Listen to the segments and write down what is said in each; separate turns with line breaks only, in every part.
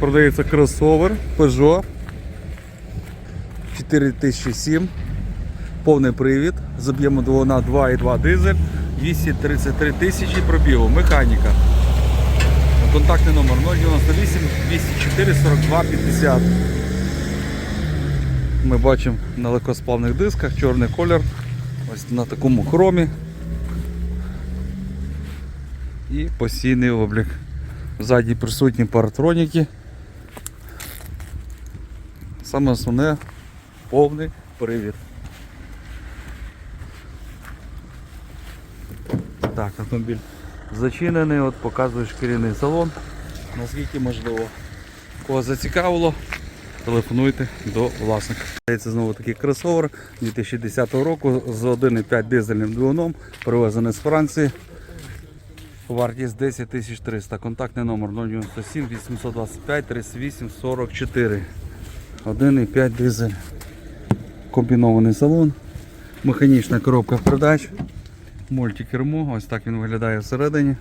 Продається кросовер Peugeot 4007. Повний привід з об'ємом двигуна 2,2 дизель, 233 тисячі пробігу, механіка. Контактний номер 098 204 42 50. Ми бачимо на легкосплавних дисках чорний колір. Ось на такому хромі. І постійний облік. Ззаді присутні паратроніки. Саме основне повний привід. Так, автомобіль зачинений, от показує шкіряний салон. Наскільки можливо. Кого зацікавило, телефонуйте до власника. Це знову такий кросовер 2010 року з 1,5 дизельним двигуном, привезений з Франції. Вартість 10 300. Контактний номер 097 825 38 44. 1,5 дизель. Комбінований салон. Механічна коробка передач. Мультикермо. Ось так він виглядає всередині.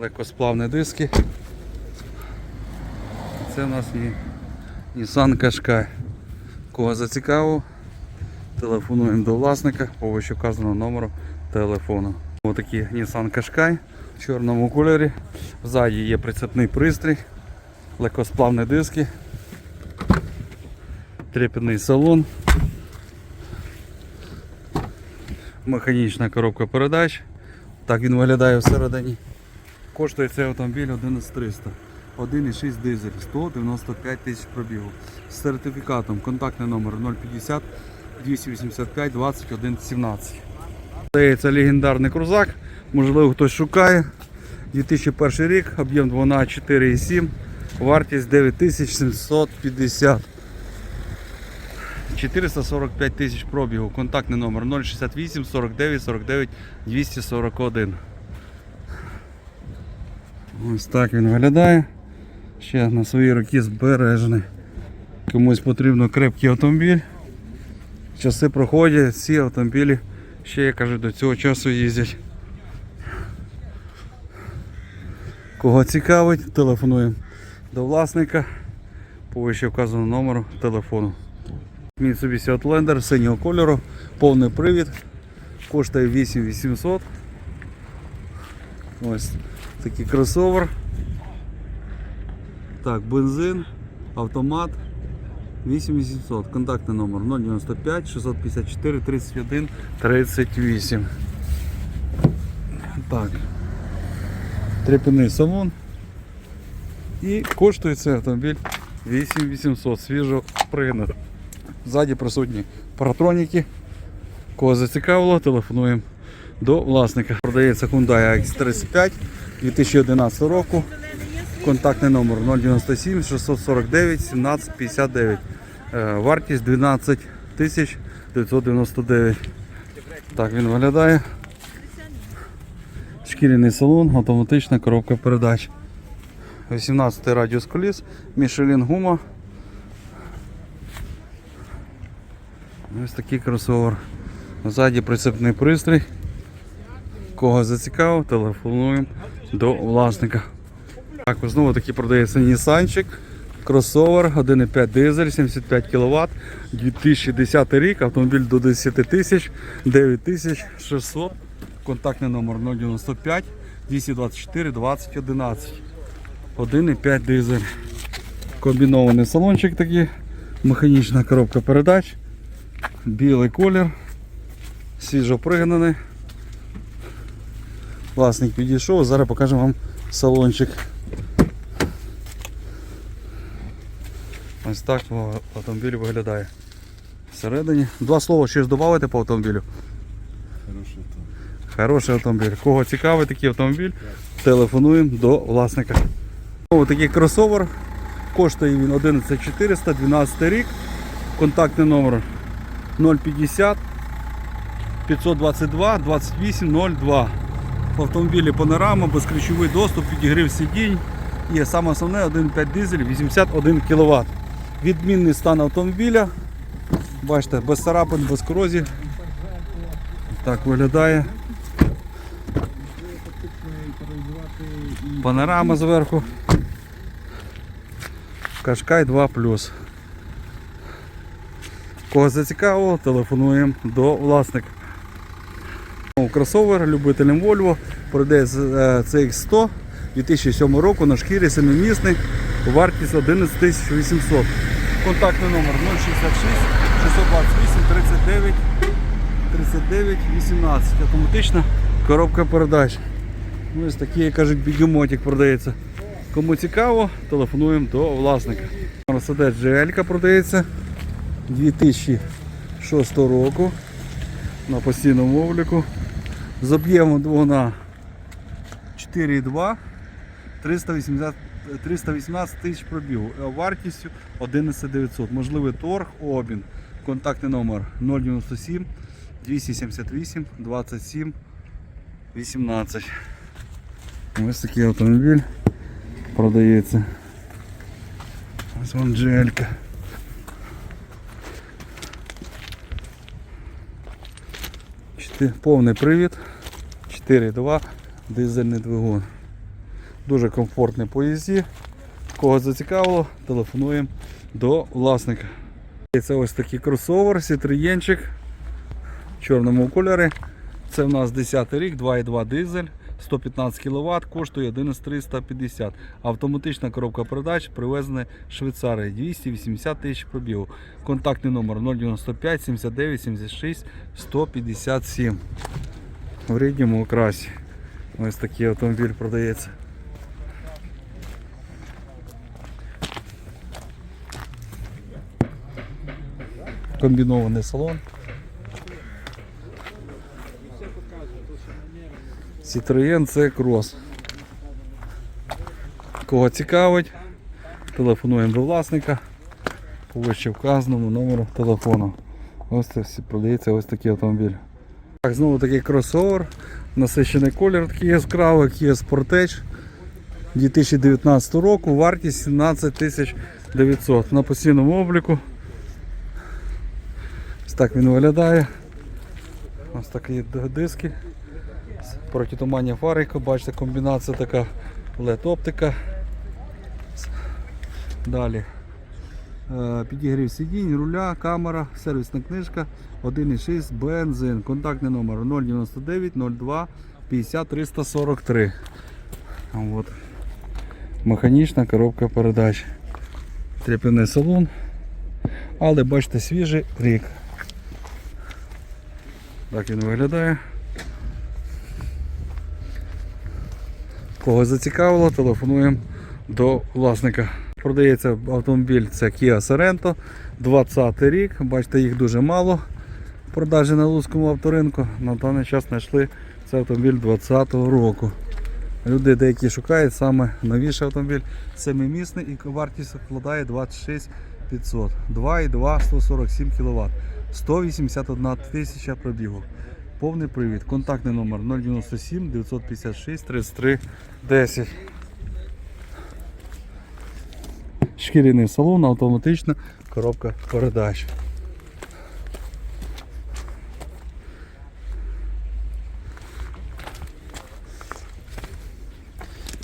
Легкосплавні диски. Це у нас Nissan Qashqai. Кого зацікавив, телефонуємо до власника по вищевказаному номеру телефону. Ось такий Nissan Qashqai в чорному кольорі. Ззаді є прицепний пристрій, легкосплавні диски, трепетний салон, механічна коробка передач. Так він виглядає всередині. Коштує цей автомобіль 11300. 1,6 дизель, 195 тисяч пробігу. З сертифікатом контактний номер 050 285 21 17. Здається легендарний крузак. Можливо хтось шукає. 2001 рік, об'єм двигуна 4,7, вартість 9750. 445 тисяч пробігу. Контактний номер 068 49 49 241. Ось так він виглядає. Ще на свої роки збережений. Комусь потрібно крепкий автомобіль. Часи проходять, ці автомобілі ще, я кажу, до цього часу їздять. Кого цікавить, телефонуємо до власника по вище номеру телефону. Mitsubishi Outlander синього кольору, повний привід, коштує 8800. Ось такий кросовер. Так, бензин, автомат 8800. Контактний номер 095 654 31 38. Так. Трепяний салон. І коштує цей автомобіль 8800. Свіжо пригнано. Ззаді присутні паратроніки. Кого зацікавило, телефонуємо до власника. Продається Hyundai X35 2011 року. Контактний номер 097 649 17 59. Е, Вартість 12 тисяч 999. Так він виглядає. Шкіряний салон, автоматична коробка передач. 18 радіус коліс, Michelin гума. Ось такий кросовер. Ззаді прицепний пристрій. Кого зацікавив, телефонуємо до власника. Так, знову таки продається Нісанчик. Кросовер 1,5 дизель, 75 кВт, 2010 рік, автомобіль до 10 тисяч, 9600, контактний номер 095 224 20 11. 1,5 дизель. Комбінований салончик такий, механічна коробка передач, білий колір, свіжо пригнаний. Власник підійшов, зараз покажемо вам салончик. Ось так автомобіль виглядає. Всередині. Два слова щось додати по автомобілю.
Хороший там.
Хороший автомобіль. Кого цікавий такий автомобіль, телефонуємо до власника. Ось такий кросовер. Коштує він 11400, 12 рік. Контактний номер 050 522 2802. В автомобілі панорама, безключовий доступ, підігрів сидінь. І саме основне 1,5 дизель 81 кВт. Відмінний стан автомобіля. Бачите, без царапин, без корозів. Так виглядає. Панорама зверху. Кашкай 2 Кого зацікавило, телефонуємо до власника. Ну, Кросовер любителям Volvo продає з- е, CX100 2007 року на шкірі семимісний, вартість 11 800. Контактний номер 066 628 39 39 18. Автоматична коробка передач. Ну, Ось такий, кажуть, бігемотик продається. Кому цікаво, телефонуємо до власника. Mercedes GL продається 2006 року на постійному обліку. З об'ємом двигуна 4,2 380 318 тисяч пробігу. Вартістю 11 900. Можливий торг, обмін. Контактний номер 097 278 27 18. Ось такий автомобіль продається. Ось вон. Чти- Повний привід. 4.2 дизельний двигун. Дуже комфортний по їзді. Кого зацікавило, телефонуємо до власника. Це ось такий кросовер, сітриєнчик в чорному кольорі. Це в нас 10 рік, 2.2 дизель, 115 кВт, коштує 11350. Автоматична коробка передач привезена з Швейцарії, 280 тисяч пробігу. Контактний номер 095 79 76 157. В рідньому окрасі. Ось такий автомобіль продається. Комбінований салон. Citroën C Cross. Кого цікавить, телефонуємо до власника по вище вказаному номеру телефону. Ось це продається ось такий автомобіль. Так, знову такий кросовер. Насичений колір такий яскравий, Kia Sportage 2019 року, вартість 17 900 на постійному обліку. Ось так він виглядає. Ось такі диски. Протитуманні фари, бачите, комбінація така LED оптика. Далі. Е, Підігрів сидінь, руля, камера, сервісна книжка, 1.6 бензин, контактний номер 099 02 50 343. От. Механічна коробка передач. Тряпяний салон. Але бачите, свіжий рік. Так він виглядає. Кого зацікавило, телефонуємо до власника. Продається автомобіль, це Kia Sorento, 20 рік. Бачите, їх дуже мало продажі на Луцькому авторинку. На даний час знайшли цей автомобіль 20 року. Люди деякі шукають саме новіший автомобіль, семимісний і вартість вкладає 26 500. 2,2 147 кВт. 181 тисяча пробігу. Повний привід. Контактний номер 097 956 33 10. Шкіряний салон, автоматична коробка передач.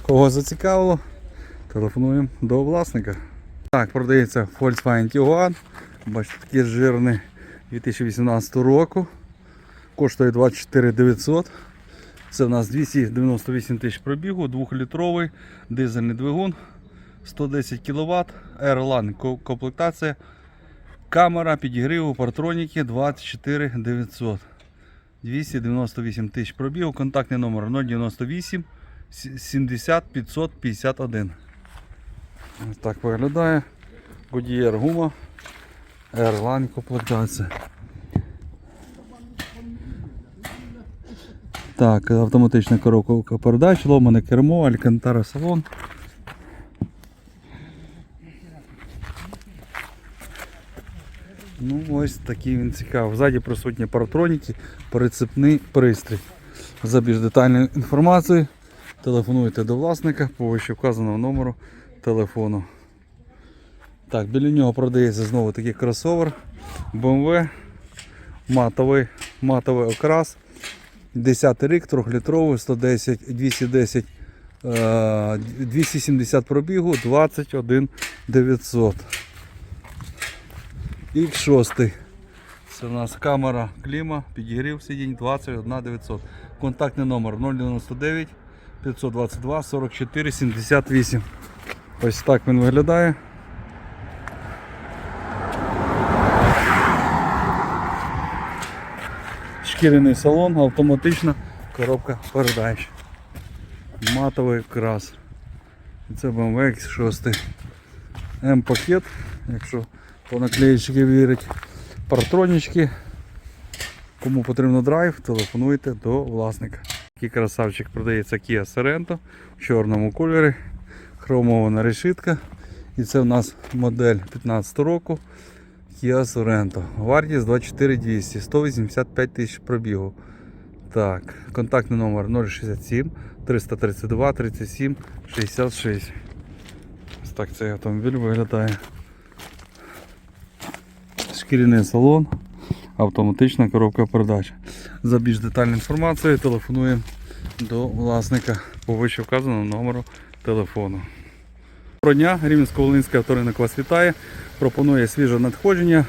Кого зацікавило, телефонуємо до власника. Так, продається Volkswagen Tiguan. Бачите, такий жирний 2018 року. Коштує 24 900. Це в нас 298 тисяч пробігу, 2-літровий дизельний двигун, 110 кВт, Airline комплектація, камера, підігріву, партроніки 24 900. 298 тисяч пробігу, контактний номер 098 70 551. Ось так виглядає. Goodyear гума, Airline комплектація. Так, автоматична коробка передач, ломане кермо, алькантара салон. Ну ось такий він цікавий. Ззаді присутні паратроніки, перецепний пристрій. За більш детальною інформацією телефонуйте до власника по вище вказаного номеру телефону. Так, біля нього продається знову такий кросовер BMW матовий, матовий окрас. 10 рік, 3-літровий, 110, 210 Е, 270 пробігу, 21 900. X6. Це у нас камера кліма, підігрів сидінь 21 900. Контактний номер 099 522 44 78. Ось так він виглядає. Шкіряний салон, автоматична коробка передач. Матовий крас. Це BMW X6. М-пакет, якщо по наклеїчці вірить. Партронічки. Кому потрібно драйв, телефонуйте до власника. Такий красавчик продається Kia Sorento в чорному кольорі. Хромована решітка. І це в нас модель 15 року Kia Sorento. Вартість 24 200, 185 тисяч пробігу. Так, контактний номер 067 332 37 66. Ось так цей автомобіль виглядає. Шкіряний салон, автоматична коробка передач. За більш детальною інформацією телефонуємо до власника по вище вказаному номеру телефону. Доброго дня, Рівненсько-Волинський авторинок вас вітає. Пропонує свіже надходження.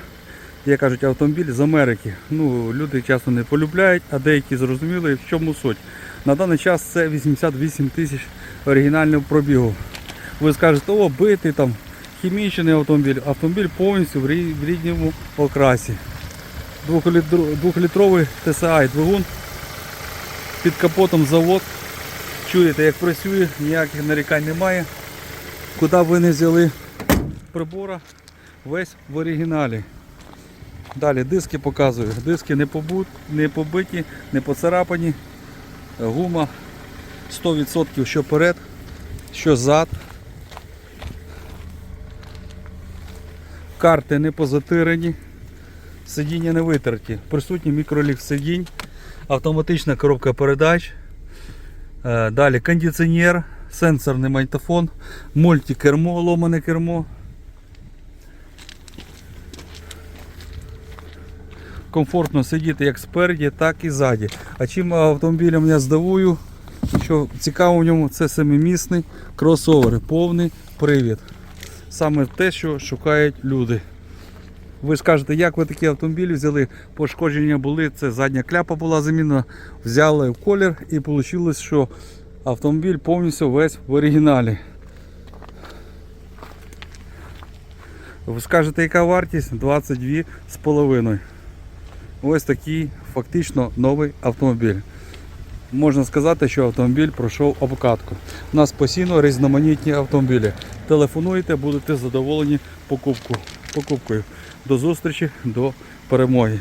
Як кажуть, автомобіль з Америки. Ну, люди часто не полюбляють, а деякі зрозуміли, в чому суть. На даний час це 88 тисяч оригінального пробігу. Ви скажете, о, битий там, хімічний автомобіль. Автомобіль повністю в рі- в рідному окрасі. Двохлітровий TSI двигун. Під капотом завод. Чуєте, як працює, ніяких нарікань немає. Куди ви не взяли прибора, весь в оригіналі. Далі диски показую. Диски не, побут, не побиті, не поцарапані. Гума 100% що перед, що зад. Карти не позатирені, сидіння не витерті. Присутній мікроліфт сидінь, автоматична коробка передач. Е, Далі кондиціонер, сенсорний магнітофон, мультикермо, ломане кермо. Комфортно сидіти як спереді, так і ззаді. А чим автомобілем я здивую, що цікаво в ньому, це семимісний кросовер, повний привід. Саме те, що шукають люди. Ви скажете, як ви такі автомобілі взяли, пошкодження були, це задня кляпа була замінена, взяли в колір і вийшло, що автомобіль повністю весь в оригіналі. Ви скажете, яка вартість? 22 з половиною. Ось такий фактично новий автомобіль. Можна сказати, що автомобіль пройшов обкатку. У нас постійно різноманітні автомобілі. Телефонуйте, будете задоволені покупкою. До зустрічі, до перемоги.